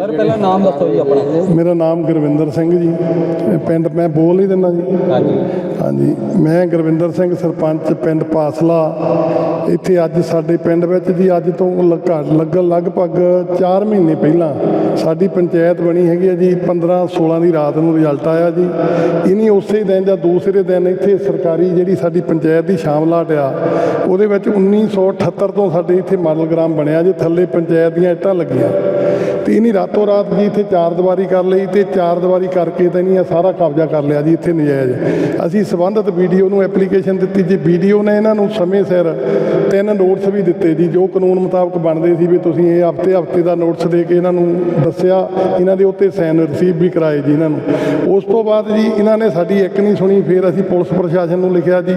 Sir ਪਹਿਲਾਂ ਨਾਮ ਦੱਸੋ ਜੀ ਆਪਣਾ। ਮੇਰਾ ਨਾਮ ਗੁਰਵਿੰਦਰ ਸਿੰਘ ਜੀ। ਪਿੰਡ ਮੈਂ ਬੋਲ ਨਹੀਂ ਦਿੰਦਾ ਜੀ। ਹਾਂਜੀ। ਹਾਂਜੀ ਮੈਂ ਗੁਰਵਿੰਦਰ ਸਿੰਘ ਸਰਪੰਚ ਪਿੰਡ ਪਾਸਲਾ। ਇੱਥੇ ਅੱਜ ਸਾਡੇ ਪਿੰਡ ਵਿੱਚ ਜੀ ਅੱਜ ਤੋਂ ਲੱਗਾ ਲੱਗਣ ਲਗਭਗ 4 ਮਹੀਨੇ ਪਹਿਲਾਂ ਸਾਡੀ ਪੰਚਾਇਤ ਬਣੀ ਹੈਗੀ ਹੈ ਜੀ 15 16 ਦੀ ਰਾਤ ਨੂੰ ਰਿਜ਼ਲਟ ਆਇਆ ਜੀ। ਇਨੀ ਉਸੇ ਦਿਨ ਜਾਂ ਦੂਸਰੇ ਦਿਨ ਇੱਥੇ ਸਰਕਾਰੀ ਜਿਹੜੀ ਸਾਡੀ ਪੰਚਾਇਤ ਦੀ ਸ਼ਾਮਲਾਟ ਆ ਉਹਦੇ ਵਿੱਚ 1978 ਤੋਂ ਸਾਡੇ ਇੱਥੇ ਮਾਡਲ ਗ੍ਰਾਮ ਬਣਿਆ ਜੀ ਥੱਲੇ ਪੰਚਾਇਤ ਦੀਆਂ ਇੱਟਾਂ ਲੱਗੀਆਂ। ਤੇ ਇਨੀ ਰਾਤੋਂ ਰਾਤ ਜੀ ਇੱਥੇ ਚਾਰ ਦੀਵਾਰੀ ਕਰ ਲਈ ਤੇ ਚਾਰ ਦੀਵਾਰੀ ਕਰਕੇ ਤਾਂ ਇਹਨੇ ਸਾਰਾ ਕਬਜ਼ਾ ਕਰ ਲਿਆ ਜੀ ਇੱਥੇ ਨਜਾਇਜ਼। ਅਸੀਂ ਸਬੰਧਤ ਵੀਡੀਓ ਨੂੰ ਐਪਲੀਕੇਸ਼ਨ ਦਿੱਤੀ, ਜੀ ਵੀਡੀਓ ਨੇ ਇਹਨਾਂ ਨੂੰ ਸਮੇਂ ਸਿਰ ਤਿੰਨ ਨੋਟਿਸ ਵੀ ਦਿੱਤੇ ਜੀ, ਜੋ ਕਾਨੂੰਨ ਮੁਤਾਬਕ ਬਣਦੇ ਸੀ ਵੀ ਤੁਸੀਂ ਇਹ ਹਫ਼ਤੇ ਹਫ਼ਤੇ ਦਾ ਨੋਟਿਸ ਦੇ ਕੇ ਇਹਨਾਂ ਨੂੰ ਦੱਸਿਆ, ਇਹਨਾਂ ਦੇ ਉੱਤੇ ਸਾਈਨ ਰਿਸੀਵ ਵੀ ਕਰਾਏ ਜੀ ਇਹਨਾਂ ਨੂੰ। ਉਸ ਤੋਂ ਬਾਅਦ ਜੀ ਇਹਨਾਂ ਨੇ ਸਾਡੀ ਇੱਕ ਨਹੀਂ ਸੁਣੀ, ਫਿਰ ਅਸੀਂ ਪੁਲਿਸ ਪ੍ਰਸ਼ਾਸਨ ਨੂੰ ਲਿਖਿਆ ਜੀ,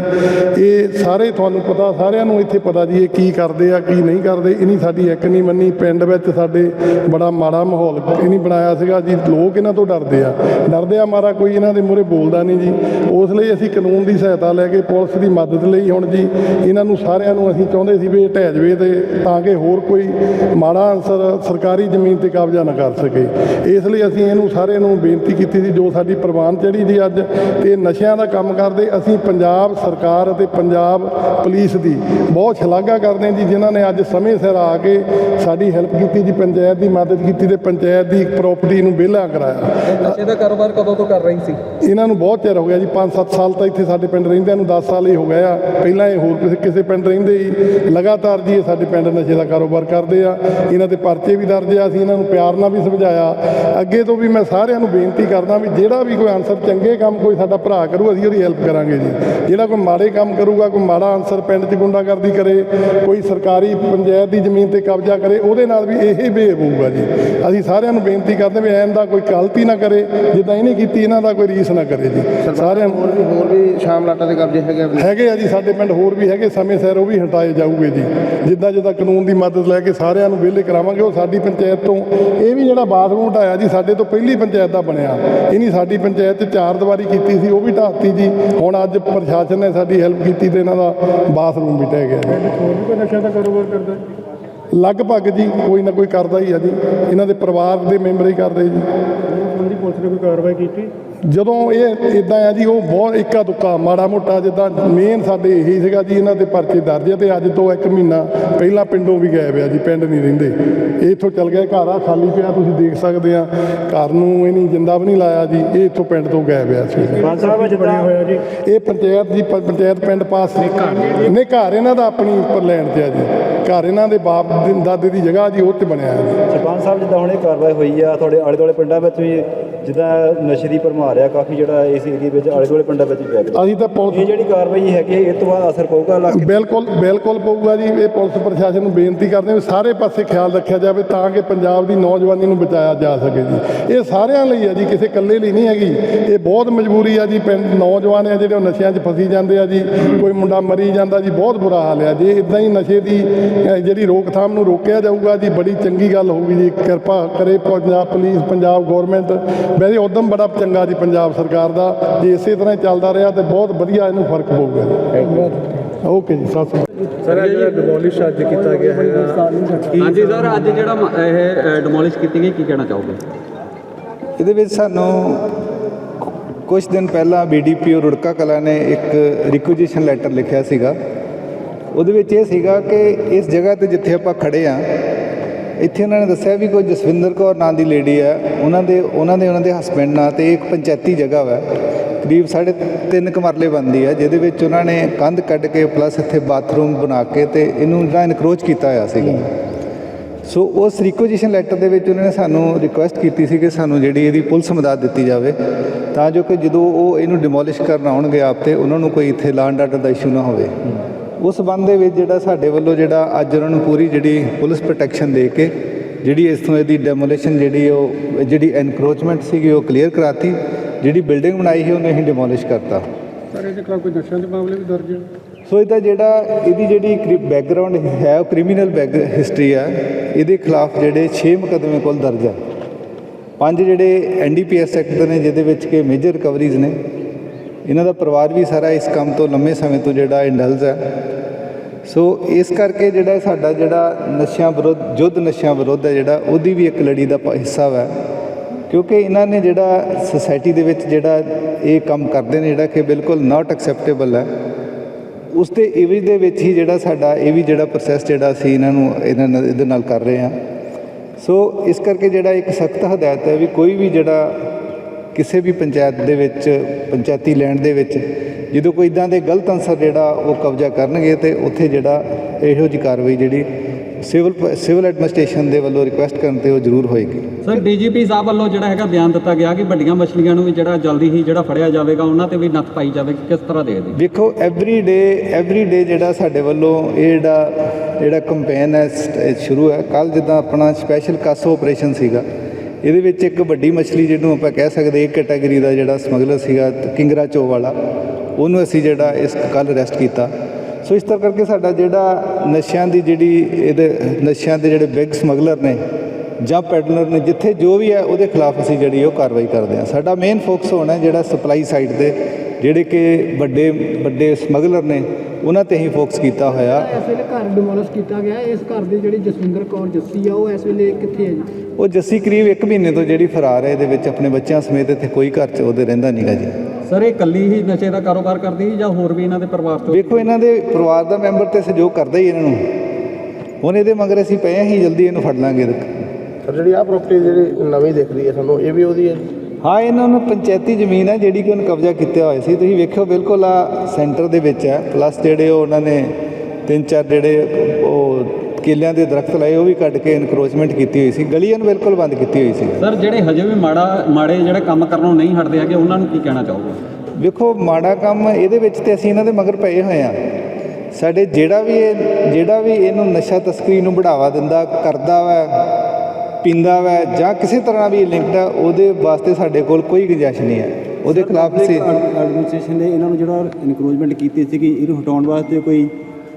ਇਹ ਸਾਰੇ ਤੁਹਾਨੂੰ ਪਤਾ, ਸਾਰਿਆਂ ਨੂੰ ਇੱਥੇ ਪਤਾ ਜੀ ਇਹ ਕੀ ਕਰਦੇ ਆ, ਕੀ ਨਹੀਂ ਕਰਦੇ, ਇਨੀ ਸਾਡੀ ਇੱਕ ਨਹੀਂ ਮੰਨੀ, ਪਿੰਡ ਵਿੱਚ ਸਾਡੇ ਬੜਾ ਮਾੜਾ ਮਾਹੌਲ ਨਹੀਂ ਬਣਾਇਆ ਸੀਗਾ ਜੀ, ਲੋਕ ਇਹਨਾਂ ਤੋਂ ਡਰਦੇ ਆ। ਡਰਦੇ ਆ ਮਾਰਾ ਕੋਈ ਇਹਨਾਂ ਦੇ ਮੂਹਰੇ ਬੋਲਦਾ ਨਹੀਂ ਜੀ। ਉਸ ਲਈ ਅਸੀਂ ਕਾਨੂੰਨ ਦੀ ਸਹਾਇਤਾ ਲੈ ਕੇ ਪੁਲਿਸ ਦੀ ਮਦਦ ਲਈ ਹੁਣ ਜੀ, ਇਹਨਾਂ ਨੂੰ ਸਾਰਿਆਂ ਨੂੰ ਅਸੀਂ ਚਾਹੁੰਦੇ ਸੀ ਵੀ ਇਹ ਢਹਿ ਜਵੇ ਤੇ ਤਾਂ ਕਿ ਹੋਰ ਕੋਈ ਮਾੜਾ ਅਨਸਰ ਸਰਕਾਰੀ ਜ਼ਮੀਨ ਤੇ ਕਬਜ਼ਾ ਨਾ ਕਰ ਸਕੇ। ਇਸ ਲਈ ਅਸੀਂ ਇਹਨੂੰ ਸਾਰੇ ਨੂੰ ਬੇਨਤੀ ਕੀਤੀ ਸੀ, ਜੋ ਸਾਡੀ ਪ੍ਰਵਾਨ ਚੜੀ ਦੀ ਅੱਜ ਤੇ ਨਸ਼ਿਆਂ ਦਾ ਕੰਮ ਕਰਦੇ, ਅਸੀਂ ਪੰਜਾਬ ਸਰਕਾਰ ਅਤੇ ਪੰਜਾਬ ਪੁਲਿਸ ਦੀ ਬਹੁਤ ਸ਼ਲਾਘਾ ਕਰਦੇ ਹਾਂ ਜੀ, ਜਿਨ੍ਹਾਂ ਨੇ ਅੱਜ ਸਮੇਂ ਸਿਰ ਆ ਕੇ ਸਾਡੀ ਹੈਲਪ ਕੀਤੀ ਜੀ, ਪੰਚਾਇਤ ਦੀ ਮਦਦ ਕੀਤੀ ਤੇ ਪੰਚਾਇਤ ਦੀ ਪ੍ਰਾਪਰਟੀ ਨੂੰ ਵਿਹਲਾ ਕਰਾਇਆ। ਨਸ਼ੇ ਦਾ ਕਾਰੋਬਾਰ ਕਦੋਂ ਤੋਂ ਕਰ ਰਹੀ ਸੀ? ਇਹਨਾਂ ਨੂੰ ਬਹੁਤ ਚਿਰ ਹੋ ਗਿਆ ਜੀ 5-7 ਸਾਲ ਤਾਂ ਇੱਥੇ ਸਾਡੇ ਪਿੰਡ ਰਹਿੰਦਿਆਂ ਨੂੰ 10 ਸਾਲ ਹੀ ਹੋ ਗਏ ਆ। ਪਹਿਲਾਂ ਇਹ ਹੋਰ ਕਿਸੇ ਕਿਸੇ ਪਿੰਡ ਰਹਿੰਦੇ ਹੀ ਲਗਾਤਾਰ ਜੀ ਇਹ ਸਾਡੇ ਪਿੰਡ ਨਸ਼ੇ ਦਾ ਕਾਰੋਬਾਰ ਕਰਦੇ ਆ। ਇਹਨਾਂ ਦੇ ਪਰਚੇ ਵੀ ਦਰਜ ਆ ਅਸੀਂ ਇਹਨਾਂ ਨੂੰ ਪਿਆਰ ਨਾਲ ਵੀ ਸਮਝਾਇਆ। ਅੱਗੇ ਤੋਂ ਵੀ ਮੈਂ ਸਾਰਿਆਂ ਨੂੰ ਬੇਨਤੀ ਕਰਦਾ ਵੀ ਜਿਹੜਾ ਵੀ ਕੋਈ ਅਨਸਰ ਚੰਗੇ ਕੰਮ ਕੋਈ ਸਾਡਾ ਭਰਾ ਕਰੂ ਅਸੀਂ ਉਹਦੀ ਹੈਲਪ ਕਰਾਂਗੇ ਜੀ। ਜਿਹੜਾ ਕੋਈ ਮਾੜੇ ਕੰਮ ਕਰੂਗਾ ਕੋਈ ਮਾੜਾ ਅਨਸਰ ਪਿੰਡ 'ਚ ਗੁੰਡਾਗਰਦੀ ਕਰੇ ਕੋਈ ਸਰਕਾਰੀ ਪੰਚਾਇਤ ਦੀ ਜ਼ਮੀਨ ਤੇ ਕਬਜ਼ਾ ਕਰੇ ਉਹਦੇ ਨਾਲ ਵੀ ਇਹੀ ਬਿਹੇਵ ਹੋਊਗਾ ਜੀ। ਅਸੀਂ ਸਾਰਿਆਂ ਨੂੰ ਬੇਨਤੀ ਕਰਦੇ ਵੀ ਐਨ ਦਾ ਕੋਈ ਗਲਤੀ ਨਾ ਕਰੇ ਜਿੱਦਾਂ ਇਹਨੇ ਕੀਤੀ ਇਹਨਾਂ ਦਾ ਕੋਈ ਰੀਸ ਨਾ ਕਰੇ ਜੀ। ਸਾਰਿਆਂ ਹੋਰ ਵੀ ਹੋਰ ਵੀ ਸ਼ਾਮ ਲਾਟਾ ਦੇ ਕਬਜ਼ੇ ਹੈਗੇ ਆਪਣੇ ਹੈਗੇ ਆ ਜੀ ਸਾਡੇ ਪਿੰਡ ਹੋਰ ਵੀ ਹੈਗੇ ਸਮੇਂ ਸਿਰ ਉਹ ਵੀ ਹਟਾਏ ਜਾਊਗੇ ਜੀ। ਜਿੱਦਾਂ ਜਿੱਦਾਂ ਕਾਨੂੰਨ ਦੀ ਮਦਦ ਲੈ ਕੇ ਸਾਰਿਆਂ ਨੂੰ ਵਿਹਲੇ ਕਰਾਵਾਂਗੇ ਉਹ ਸਾਡੀ ਪੰਚਾਇਤ ਤੋਂ ਇਹ ਵੀ ਜਿਹੜਾ ਬਾਥਰੂਮ ਢਾਇਆ ਜੀ ਸਾਡੇ ਤੋਂ ਪਹਿਲੀ ਪੰਚਾਇਤ ਦਾ ਬਣਿਆ। ਇਹ ਨਹੀਂ ਸਾਡੀ ਪੰਚਾਇਤ ਚਾਰ ਦੀਵਾਰੀ ਕੀਤੀ ਸੀ ਉਹ ਵੀ ਢਾਤੀ ਜੀ। ਹੁਣ ਅੱਜ ਪ੍ਰਸ਼ਾਸਨ ਨੇ ਸਾਡੀ ਹੈਲਪ ਕੀਤੀ ਤੇ ਇਹਨਾਂ ਦਾ ਬਾਥਰੂਮ ਵੀ ਢਹਿ ਗਿਆ ਹੋਰ ਵੀ ਕੋਈ ਨਸ਼ਾ ਦਾ ਕਾਰੋਬਾਰ ਕਰਦਾ? ਲਗਭਗ ਜੀ ਕੋਈ ਨਾ ਕੋਈ ਕਰਦਾ ਹੀ ਆ ਜੀ। ਇਹਨਾਂ ਦੇ ਪਰਿਵਾਰ ਦੇ ਮੈਂਬਰ ਹੀ ਕਰਦੇ ਜੀ। ਸੰਬੰਧੀ ਪੁਲਿਸ ਨੇ ਕੋਈ ਕਾਰਵਾਈ ਕੀਤੀ? ਜਦੋਂ ਇਹ ਇਦਾਂ ਆ ਜੀ ਉਹ ਬਹੁਤ ਇੱਕਾ ਦੁੱਕਾ ਮਾੜਾ ਮੋਟਾ ਜਿੱਦਾਂ ਮੇਨ ਸਾਡੇ ਇਹੀ ਸੀਗਾ ਜੀ ਇਹਨਾਂ ਦੇ ਪਰਚੇ ਦਰਜ ਆ ਤੇ ਅੱਜ ਤੋਂ ਇੱਕ ਮਹੀਨਾ ਪਹਿਲਾਂ ਪਿੰਡੋਂ ਵੀ ਗਏ ਪਿਆ ਜੀ ਪਿੰਡ ਨਹੀਂ ਰਹਿੰਦੇ। ਇੱਥੋਂ ਚੱਲ ਗਏ ਘਰ ਆ ਖਾਲੀ ਪਿਆ ਤੁਸੀਂ ਦੇਖ ਸਕਦੇ ਆ ਘਰ ਨੂੰ ਇਹ ਨਹੀਂ ਜਿੰਦਾ ਵੀ ਨਹੀਂ ਲਾਇਆ ਜੀ ਇਹ ਇੱਥੋਂ ਪਿੰਡ ਤੋਂ ਗਏ ਪਿਆ ਸੀ ਪੰਜ ਸਾਹਿਬ ਵਿੱਚ ਬਣਿਆ ਹੋਇਆ ਜੀ। ਇਹ ਪੰਚਾਇਤ ਦੀ ਪ- ਪੰਚਾਇਤ ਪਿੰਡ ਪਾਸ ਨਹੀਂ ਘਰ ਇਹਨਾਂ ਦਾ ਆਪਣੀ ਉੱਪਰ ਲੈਣ ਤੇ ਆ ਜੀ। ਘਰ ਇਹਨਾਂ ਦੇ ਬਾਪ ਦਾਦੇ ਦੀ ਜਗ੍ਹਾ ਜੀ ਉਹ ਤੇ ਬਣਿਆ ਹੈ ਜੀ। ਸਰਪੰਚ ਸਾਹਿਬ ਜਿੱਦਾਂ ਹੁਣ ਇਹ ਕਾਰਵਾਈ ਹੋਈ ਆ ਤੁਹਾਡੇ ਆਲੇ ਦੁਆਲੇ ਪਿੰਡਾਂ ਵਿੱਚ ਵੀ ਜਿੱਦਾਂ ਨਸ਼ੇ ਦੀ ਭਰਮਾਰ ਆ ਕਾਫੀ ਜਿਹੜਾ ਇਸ ਏਰੀਏ ਵਿੱਚ ਆਲੇ ਦੁਆਲੇ ਪਿੰਡਾਂ ਵਿੱਚ ਵੀ ਗਿਆ ਅਸੀਂ ਤਾਂ ਪੁਲਿਸ ਇਹ ਜਿਹੜੀ ਕਾਰਵਾਈ ਹੈਗੀ ਹੈ, ਇਹ ਤੋਂ ਬਾਅਦ ਅਸਰ ਪਊਗਾ ਇਲਾਕੇ ਬਿਲਕੁਲ ਬਿਲਕੁਲ ਪਊਗਾ ਜੀ। ਇਹ ਪੁਲਿਸ ਪ੍ਰਸ਼ਾਸਨ ਨੂੰ ਬੇਨਤੀ ਕਰਦੇ ਹਾਂ ਸਾਰੇ ਪਾਸੇ ਖਿਆਲ ਰੱਖਿਆ ਜਾਵੇ ਤਾਂ ਕਿ ਪੰਜਾਬ ਦੀ ਨੌਜਵਾਨੀ ਨੂੰ ਬਚਾਇਆ ਜਾ ਸਕੇ ਜੀ। ਇਹ ਸਾਰਿਆਂ ਲਈ ਹੈ ਜੀ ਕਿਸੇ ਇਕੱਲੇ ਲਈ ਨਹੀਂ ਹੈਗੀ। ਇਹ ਬਹੁਤ ਮਜਬੂਰੀ ਆ ਜੀ ਪਿੰਡ ਨੌਜਵਾਨ ਆ ਜਿਹੜੇ ਨਸ਼ਿਆਂ 'ਚ ਫਸੀ ਜਾਂਦੇ ਆ ਜੀ। ਕੋਈ ਮੁੰਡਾ ਮਰੀ ਜਾਂਦਾ ਜੀ ਬਹੁਤ ਬੁਰਾ ਹਾਲ ਆ ਜੇ। ਇਦਾਂ ਹੀ ਨਸ਼ੇ ਦੀ ਜਿਹੜੀ ਰੋਕਥਾਮ ਨੂੰ ਰੋਕਿਆ ਜਾਊਗਾ ਜੀ ਬੜੀ ਚੰਗੀ ਗੱਲ ਹੋਊਗੀ ਜੀ। ਕਿਰਪਾ ਕਰੇ ਪੰਜਾਬ ਪੁਲਿਸ ਪੰਜਾਬ ਗਵਰਨਮੈਂਟ ਵੈਸੇ ਉਦਮ ਬੜਾ ਚੰਗਾ ਜੀ ਪੰਜਾਬ ਸਰਕਾਰ ਦਾ। ਜੇ ਇਸੇ ਤਰ੍ਹਾਂ ਚੱਲਦਾ ਰਿਹਾ ਤੇ ਬਹੁਤ ਵਧੀਆ ਇਹਨੂੰ ਫ਼ਰਕ ਪਊਗਾ ਜੀ। ਓਕੇ ਜੀ ਸਤਿ ਸ਼੍ਰੀ ਅਕਾਲ। ਸਰ ਜਿਹੜਾ ਡਿਮੋਲਿਸ਼ ਅੱਜ ਕੀਤਾ ਗਿਆ ਹੈਗਾ ਹਾਂਜੀ ਸਰ ਅੱਜ ਜਿਹੜਾ ਇਹ ਡਿਮੋਲਿਸ਼ ਕੀਤੀ ਗਈ ਕੀ ਕਹਿਣਾ ਚਾਹੋਗੇ? ਇਹਦੇ ਵਿੱਚ ਸਾਨੂੰ ਕੁਝ ਦਿਨ ਪਹਿਲਾਂ ਬੀਡੀਪੀਓ ਰੁੜਕਾ ਕਲਾ ਨੇ ਇੱਕ ਰਿਕੁਜੀਸ਼ਨ ਲੈਟਰ ਲਿਖਿਆ ਸੀਗਾ। ਉਹਦੇ ਵਿੱਚ ਇਹ ਸੀਗਾ ਕਿ ਇਸ ਜਗ੍ਹਾ ਤੇ ਜਿੱਥੇ ਆਪਾਂ ਖੜੇ ਆ ਇੱਥੇ ਉਹਨਾਂ ਨੇ ਦੱਸਿਆ ਵੀ ਕੋਈ ਜਸਵਿੰਦਰ ਕੌਰ ਨਾਂ ਦੀ ਲੇਡੀ ਆ ਉਹਨਾਂ ਦੇ ਉਹਨਾਂ ਦੇ ਉਹਨਾਂ ਦੇ ਹਸਬੰਡ ਨਾਂ ਤੇ ਇੱਕ ਪੰਚਾਇਤੀ ਜਗ੍ਹਾ ਵਾ। ਕਰੀਬ ਸਾਢੇ ਤਿੰਨ ਕੁ ਮਰਲੇ ਬਣਦੀ ਆ ਜਿਹਦੇ ਵਿੱਚ ਉਹਨਾਂ ਨੇ ਕੰਧ ਕੱਢ ਕੇ ਪਲੱਸ ਇੱਥੇ ਬਾਥਰੂਮ ਬਣਾ ਕੇ ਤੇ ਇਹਨੂੰ ਜਿਹੜਾ ਇਨਕਰੋਚ ਕੀਤਾ ਹੋਇਆ ਸੀਗਾ। ਸੋ ਉਸ ਰਿਕੁਜੀਸ਼ਨ ਲੈਟਰ ਦੇ ਵਿੱਚ ਉਹਨਾਂ ਨੇ ਸਾਨੂੰ ਰਿਕੁਐਸਟ ਕੀਤੀ ਸੀ ਕਿ ਸਾਨੂੰ ਜਿਹੜੀ ਇਹਦੀ ਪੁਲਿਸ ਮਦਦ ਦਿੱਤੀ ਜਾਵੇ। ਤਾਂ ਜੋ ਕਿ ਜਦੋਂ ਉਹ ਇਹਨੂੰ ਡਿਮੋਲਿਸ਼ ਕਰਨ ਆਉਣਗੇ ਆਪ ਤੇ ਉਹਨਾਂ ਨੂੰ ਕੋਈ ਇੱਥੇ ਲਾਂਡ ਆਰਡਰ ਦਾ ਇਸ਼ੂ ਨਾ ਹੋਵੇ। ਉਸ ਸੰਬੰਧ ਦੇ ਵਿੱਚ ਜਿਹੜਾ ਸਾਡੇ ਵੱਲੋਂ ਜਿਹੜਾ ਅੱਜ ਉਹਨਾਂ ਨੂੰ ਪੂਰੀ ਜਿਹੜੀ ਪੁਲਿਸ ਪ੍ਰੋਟੈਕਸ਼ਨ ਦੇ ਕੇ ਜਿਹੜੀ ਇਸ ਤੋਂ ਇਹਦੀ ਡੈਮੋਲੀਸ਼ਨ ਜਿਹੜੀ ਉਹ ਜਿਹੜੀ ਐਨਕਰੋਚਮੈਂਟ ਸੀਗੀ ਉਹ ਕਲੀਅਰ ਕਰਾਤੀ ਜਿਹੜੀ ਬਿਲਡਿੰਗ ਬਣਾਈ ਸੀ ਉਹਨੂੰ ਅਸੀਂ ਡਿਮੋਲਿਸ਼ ਕਰਤਾ। ਸਰ ਇਹਦੇ ਖਿਲਾਫ ਕੋਈ ਨਸ਼ਿਆਂ ਦੇ ਮਾਮਲੇ ਵੀ ਦਰਜ ਹੈ? ਸੋ ਇਹਦਾ ਜਿਹੜਾ ਇਹਦੀ ਜਿਹੜੀ ਬੈਕਗ੍ਰਾਉਂਡ ਹੈ ਉਹ ਕ੍ਰਿਮੀਨਲ ਬੈਕ ਹਿਸਟਰੀ ਆ। ਇਹਦੇ ਖਿਲਾਫ ਜਿਹੜੇ 6 ਮੁਕੱਦਮੇ ਕੋਲ ਦਰਜ ਆ। ਪੰਜ ਜਿਹੜੇ ਐਨਡੀਪੀਐਸ ਐਕਟ ਦੇ ਨੇ ਜਿਹਦੇ ਵਿੱਚ ਕਿ ਮੇਜਰ ਰਿਕਵਰੀਜ਼ ਨੇ। ਇਹਨਾਂ ਦਾ ਪਰਿਵਾਰ ਵੀ ਸਾਰਾ ਇਸ ਕੰਮ ਤੋਂ ਲੰਮੇ ਸਮੇਂ ਤੋਂ ਜਿਹੜਾ ਇੰਡਲਜ ਹੈ। ਸੋ ਇਸ ਕਰਕੇ ਜਿਹੜਾ ਸਾਡਾ ਜਿਹੜਾ ਨਸ਼ਿਆਂ ਵਿਰੁੱਧ ਯੁੱਧ ਨਸ਼ਿਆਂ ਵਿਰੁੱਧ ਹੈ ਜਿਹੜਾ, ਉਹਦੀ ਵੀ ਇੱਕ ਲੜੀ ਦਾ ਪ- ਹਿੱਸਾ ਵਾ। ਕਿਉਂਕਿ ਇਹਨਾਂ ਨੇ ਜਿਹੜਾ ਸੋਸਾਇਟੀ ਦੇ ਵਿੱਚ ਜਿਹੜਾ ਇਹ ਕੰਮ ਕਰਦੇ ਨੇ, ਜਿਹੜਾ ਕਿ ਬਿਲਕੁਲ ਨਾਟ ਐਕਸੈਪਟੇਬਲ ਹੈ। ਉਸ ਦੇ ਇਵਜ ਦੇ ਵਿੱਚ ਹੀ ਜਿਹੜਾ ਸਾਡਾ, ਇਹ ਵੀ ਜਿਹੜਾ ਪ੍ਰੋਸੈਸ ਜਿਹੜਾ ਅਸੀਂ ਇਹਨਾਂ ਨੂੰ, ਇਹਨਾਂ ਨਾਲ, ਇਹਦੇ ਨਾਲ ਕਰ ਰਹੇ ਹਾਂ। ਸੋ ਇਸ ਕਰਕੇ ਜਿਹੜਾ ਇੱਕ ਸਖਤ ਹਦਾਇਤ ਹੈ ਵੀ ਕੋਈ ਵੀ ਜਿਹੜਾ ਕਿਸੇ ਵੀ ਪੰਚਾਇਤ ਦੇ ਵਿੱਚ ਪੰਚਾਇਤੀ ਲੈਂਡ ਦੇ ਵਿੱਚ ਜਦੋਂ ਕੋਈ ਇਦਾਂ ਦੇ ਗਲਤ ਅਨਸਰ ਜਿਹੜਾ ਉਹ ਕਬਜ਼ਾ ਕਰਨਗੇ ਤੇ ਉੱਥੇ ਜਿਹੜਾ ਇਹੋ ਜਿਹੀ ਕਾਰਵਾਈ ਜਿਹੜੀ ਸਿਵਲ ਸਿਵਲ ਐਡਮਿਨਿਸਟ੍ਰੇਸ਼ਨ ਦੇ ਵੱਲੋਂ ਰਿਕੁਐਸਟ ਕਰਨ ਤੇ ਉਹ ਜ਼ਰੂਰ ਹੋਏਗੀ। ਸਰ ਡੀਜੀਪੀ ਸਾਹਿਬ ਵੱਲੋਂ ਜਿਹੜਾ ਹੈਗਾ ਬਿਆਨ ਦਿੱਤਾ ਗਿਆ ਕਿ ਵੱਡੀਆਂ ਮਛਲੀਆਂ ਨੂੰ ਵੀ ਜਿਹੜਾ ਜਲਦੀ ਹੀ ਜਿਹੜਾ ਫੜਿਆ ਜਾਵੇਗਾ ਉਹਨਾਂ ਤੇ ਵੀ ਨੱਥ ਪਾਈ ਜਾਵੇਗੀ ਕਿਸ ਤਰ੍ਹਾਂ ਦੇਖਦੇ ਵੇਖੋ ਐਵਰੀ ਡੇ ਐਵਰੀ ਡੇ ਜਿਹੜਾ ਸਾਡੇ ਵੱਲੋਂ ਇਹ ਜਿਹੜਾ ਜਿਹੜਾ ਕੰਪੇਨ ਹੈ ਸ਼ੁਰੂ ਹੈ। ਕੱਲ ਜਿੱਦਾਂ ਆਪਣਾ ਸਪੈਸ਼ਲ ਕਾਸੋ ਆਪਰੇਸ਼ਨ ਸੀਗਾ ਇਹਦੇ ਵਿੱਚ ਇੱਕ ਵੱਡੀ ਮੱਛਲੀ ਜਿਹਨੂੰ ਆਪਾਂ ਕਹਿ ਸਕਦੇ ਇੱਕ ਕੈਟਾਗਰੀ ਦਾ ਜਿਹੜਾ ਸਮਗਲਰ ਸੀਗਾ ਕਿੰਗਰਾ ਚੋ ਵਾਲਾ, ਉਹਨੂੰ ਅਸੀਂ ਜਿਹੜਾ ਇਸ ਕੱਲ ਅਰੈਸਟ ਕੀਤਾ। ਸੋ ਇਸ ਤਰ੍ਹਾਂ ਕਰਕੇ ਸਾਡਾ ਜਿਹੜਾ ਨਸ਼ਿਆਂ ਦੀ ਜਿਹੜੀ ਇਹਦੇ, ਨਸ਼ਿਆਂ ਦੇ ਜਿਹੜੇ ਬਿਗ ਸਮਗਲਰ ਨੇ ਜਾਂ ਪੈਡਲਰ ਨੇ, ਜਿੱਥੇ ਜੋ ਵੀ ਹੈ ਉਹਦੇ ਖਿਲਾਫ ਅਸੀਂ ਜਿਹੜੀ ਉਹ ਕਾਰਵਾਈ ਕਰਦੇ ਹਾਂ। ਸਾਡਾ ਮੇਨ ਫੋਕਸ ਹੋਣਾ ਜਿਹੜਾ ਸਪਲਾਈ ਸਾਈਡ ਤੇ ਜਿਹੜੇ ਕਿ ਵੱਡੇ ਵੱਡੇ ਸਮਗਲਰ ਨੇ ਉਹਨਾਂ ਤੇ ਹੀ ਫੋਕਸ ਕੀਤਾ ਹੋਇਆ। ਇਸ ਵੇਲੇ ਘਰ ਡਿਮੋਲਿਸ਼ ਕੀਤਾ ਗਿਆ। ਇਸ ਘਰ ਦੀ ਜਿਹੜੀ ਜਸਵਿੰਦਰ ਕੌਰ ਜੱਸੀ ਆ ਉਹ ਇਸ ਵੇਲੇ ਕਿੱਥੇ ਹੈ ਜੀ? ਉਹ ਜੱਸੀ ਕਰੀਬ 1 ਮਹੀਨੇ ਤੋਂ ਜਿਹੜੀ ਫਰਾਰ ਹੈ ਇਹਦੇ ਵਿੱਚ ਆਪਣੇ ਬੱਚਿਆਂ ਸਮੇਤ ਇੱਥੇ ਕੋਈ ਘਰ 'ਚ ਉਹਦੇ ਰਹਿੰਦਾ ਨਹੀਂਗਾ ਜੀ। ਸਰ ਇਹ ਇਕੱਲੀ ਹੀ ਨਸ਼ੇ ਦਾ ਕਾਰੋਬਾਰ ਕਰਦੀ ਸੀ ਜਾਂ ਹੋਰ ਵੀ ਇਹਨਾਂ ਦੇ ਪਰਿਵਾਰ ਤੋਂ ਵੇਖੋ ਇਹਨਾਂ ਦੇ ਪਰਿਵਾਰ ਦਾ ਮੈਂਬਰ ਤੇ ਸਹਿਯੋਗ ਕਰਦਾ ਹੀ ਇਹਨਾਂ ਨੂੰ। ਹੁਣ ਇਹਦੇ ਮਗਰ ਅਸੀਂ ਪਏ ਹਾਂ ਹੀ ਜਲਦੀ ਇਹਨੂੰ ਫੜ ਲਾਂਗੇ। ਸਰ ਜਿਹੜੀ ਆ ਪ੍ਰਾਪਰਟੀ ਜਿਹੜੀ ਨਵੀਂ ਦਿਖ ਰਹੀ ਹੈ ਸਾਨੂੰ ਇਹ ਵੀ ਉਹਦੀ ਹੈ ਹਾਂ ਇਹਨਾਂ ਨੂੰ ਪੰਚਾਇਤੀ ਜ਼ਮੀਨ ਹੈ ਜਿਹੜੀ ਕਿ ਉਹਨ ਕਬਜ਼ਾ ਕੀਤਾ ਹੋਇਆ ਸੀ। ਤੁਸੀਂ ਵੇਖਿਓ ਬਿਲਕੁਲ ਆ ਸੈਂਟਰ ਦੇ ਵਿੱਚ ਹੈ। ਪਲੱਸ ਜਿਹੜੇ ਉਹ ਉਹਨਾਂ ਨੇ ਤਿੰਨ ਚਾਰ ਜਿਹੜੇ ਉਹ ਕੇਲਿਆਂ ਦੇ ਦਰਖਤ ਲਾਏ ਉਹ ਵੀ ਕੱਟ ਕੇ ਇਨਕਰੋਚਮੈਂਟ ਕੀਤੀ ਹੋਈ ਸੀ। ਗਲੀਆਂ ਨੂੰ ਬਿਲਕੁਲ ਬੰਦ ਕੀਤੀ ਹੋਈ ਸੀ। ਸਰ ਜਿਹੜੇ ਹਜੇ ਵੀ ਮਾੜਾ ਮਾੜੇ ਜਿਹੜੇ ਕੰਮ ਕਰਨੋਂ ਨਹੀਂ ਹਟਦੇ ਹੈਗੇ ਉਹਨਾਂ ਨੂੰ ਕੀ ਕਹਿਣਾ ਚਾਹੋਗੇ? ਵੇਖੋ ਮਾੜਾ ਕੰਮ ਇਹਦੇ ਵਿੱਚ ਤੇ ਅਸੀਂ ਇਹਨਾਂ ਦੇ ਮਗਰ ਪਏ ਹੋਏ ਆ ਸਾਡੇ ਜਿਹੜਾ ਵੀ ਇਹ ਜਿਹੜਾ ਵੀ ਇਹਨੂੰ ਨਸ਼ਾ ਤਸਕਰੀ ਨੂੰ ਬੜਾਵਾ ਦਿੰਦਾ ਕਰਦਾ ਵਾ ਪੀਂਦਾ ਵਾ ਜਾਂ ਕਿਸੇ ਤਰ੍ਹਾਂ ਵੀ ਲਿੰਕਡ ਆ ਉਹਦੇ ਵਾਸਤੇ ਸਾਡੇ ਕੋਲ ਕੋਈ ਗੁੰਜਾਇਸ਼ ਨਹੀਂ ਹੈ। ਉਹਦੇ ਖਿਲਾਫ ਅਸੀਂ ਐਡਮਿਨਿਸਟ੍ਰੇਸ਼ਨ ਨੇ ਇਹਨਾਂ ਨੂੰ ਜਿਹੜਾ ਇਨਕਰੋਚਮੈਂਟ ਕੀਤੀ ਸੀ ਕਿ ਇਹਨੂੰ ਹਟਾਉਣ ਵਾਸਤੇ ਕੋਈ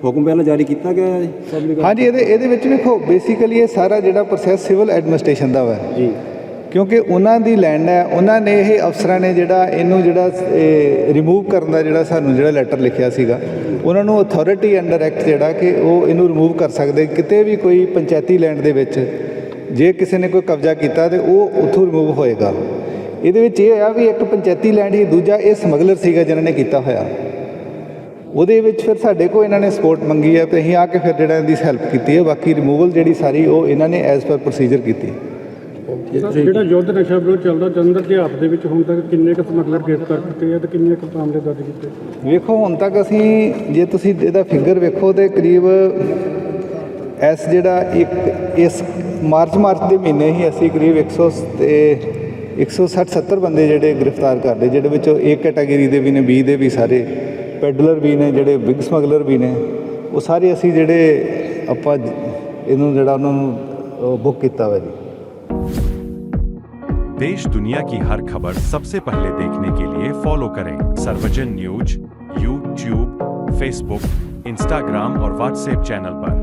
ਹੁਕਮ ਪਹਿਲਾਂ ਜਾਰੀ ਕੀਤਾ ਗਿਆ ਹੈ? ਪਬਲਿਕ ਹਾਂਜੀ ਇਹਦੇ ਇਹਦੇ ਵਿੱਚ ਵੇਖੋ ਬੇਸਿਕਲੀ ਇਹ ਸਾਰਾ ਜਿਹੜਾ ਪ੍ਰੋਸੈਸ ਸਿਵਲ ਐਡਮਿਨਿਸਟ੍ਰੇਸ਼ਨ ਦਾ ਵਾ। ਜੀ। ਕਿਉਂਕਿ ਉਹਨਾਂ ਦੀ ਲੈਂਡ ਹੈ ਉਹਨਾਂ ਨੇ ਇਹ ਅਫਸਰਾਂ ਨੇ ਜਿਹੜਾ ਇਹਨੂੰ ਜਿਹੜਾ ਰਿਮੂਵ ਕਰਨ ਦਾ ਜਿਹੜਾ ਸਾਨੂੰ ਜਿਹੜਾ ਲੈਟਰ ਲਿਖਿਆ ਸੀਗਾ ਉਹਨਾਂ ਨੂੰ ਅਥਾਰਟੀ ਅੰਡਰ ਐਕਟ ਜਿਹੜਾ ਕਿ ਉਹ ਇਹਨੂੰ ਰਿਮੂਵ ਕਰ ਸਕਦੇ ਕਿਤੇ ਵੀ ਕੋਈ ਪੰਚਾਇਤੀ ਲੈਂਡ ਦੇ ਵਿੱਚ। ਜੇ ਕਿਸੇ ਨੇ ਕੋਈ ਕਬਜ਼ਾ ਕੀਤਾ ਤੇ ਉਹ ਉੱਥੋਂ ਰਿਮੂਵ ਹੋਏਗਾ। ਇਹਦੇ ਵਿੱਚ ਇਹ ਆ ਵੀ ਇੱਕ ਪੰਚਾਇਤੀ ਲੈਂਡ ਹੀ ਦੂਜਾ ਇਹ ਸਮਗਲਰ ਸੀਗਾ ਜਿਨ੍ਹਾਂ ਨੇ ਕੀਤਾ ਹੋਇਆ। ਉਹਦੇ ਵਿੱਚ ਫਿਰ ਸਾਡੇ ਕੋਲ ਇਹਨਾਂ ਨੇ ਸਪੋਰਟ ਮੰਗੀ ਹੈ ਤੇ ਅਸੀਂ ਆ ਕੇ ਫਿਰ ਜਿਹੜਾ ਇਹਦੀ ਹੈਲਪ ਕੀਤੀ ਹੈ ਬਾਕੀ ਰਿਮੂਵਲ ਜਿਹੜੀ ਸਾਰੀ ਉਹ ਇਹਨਾਂ ਨੇ ਐਜ਼ ਪਰ ਪ੍ਰੋਸੀਜਰ ਕੀਤੀ। ਜਿਹੜਾ ਯੁੱਧ ਨਸ਼ਾ ਵਿਰੋਧ ਚੱਲਦਾ ਜਲੰਧਰ ਦੇ ਹੱਥ ਦੇ ਵਿੱਚ ਹੁਣ ਤੱਕ ਕਿੰਨੇ ਕੁ ਸਮਗਲਰ ਗ੍ਰਿਫਤਾਰ ਕੀਤੇ ਆ ਤੇ ਕਿੰਨੇ ਕੁ ਮਾਮਲੇ ਦਰਜ ਕੀਤੇ? ਵੇਖੋ ਹੁਣ ਤੱਕ ਅਸੀਂ ਜੇ ਤੁਸੀਂ ਇਹਦਾ ਫਿਗਰ ਵੇਖੋ ਤੇ ਕਰੀਬ ਐਸ ਜਿਹੜਾ ਇੱਕ ਇਸ ਮਾਰਚ ਮਾਰਚ ਦੇ ਮਹੀਨੇ ਹੀ ਅਸੀਂ ਕਰੀਬ 100 ਤੇ 160 70 ਬੰਦੇ ਜਿਹੜੇ ਗ੍ਰਿਫਤਾਰ ਕਰ ਲਏ ਜਿਹੜੇ ਵਿੱਚੋਂ ਇੱਕ ਕੈਟਾਗਰੀ ਦੇ ਵੀ ਨੇ 20 ਦੇ ਵੀ ਸਾਰੇ ਪੈਡਲਰ ਵੀ ਨੇ ਜਿਹੜੇ ਬਿਗ ਸਮਗਲਰ ਵੀ ਨੇ ਉਹ ਸਾਰੇ ਅਸੀਂ ਜਿਹੜੇ ਆਪਾਂ ਜ- ਇਹਨੂੰ ਜਿਹੜਾ ਉਹਨਾਂ ਨੂੰ ਬੁੱਕ ਕੀਤਾ ਹੋਇਆ ਜੀ देश दुनिया की हर खबर सबसे पहले देखने के लिए फॉलो करें Sarvajan news YouTube Facebook Instagram और व्हाट्सएप चैनल पर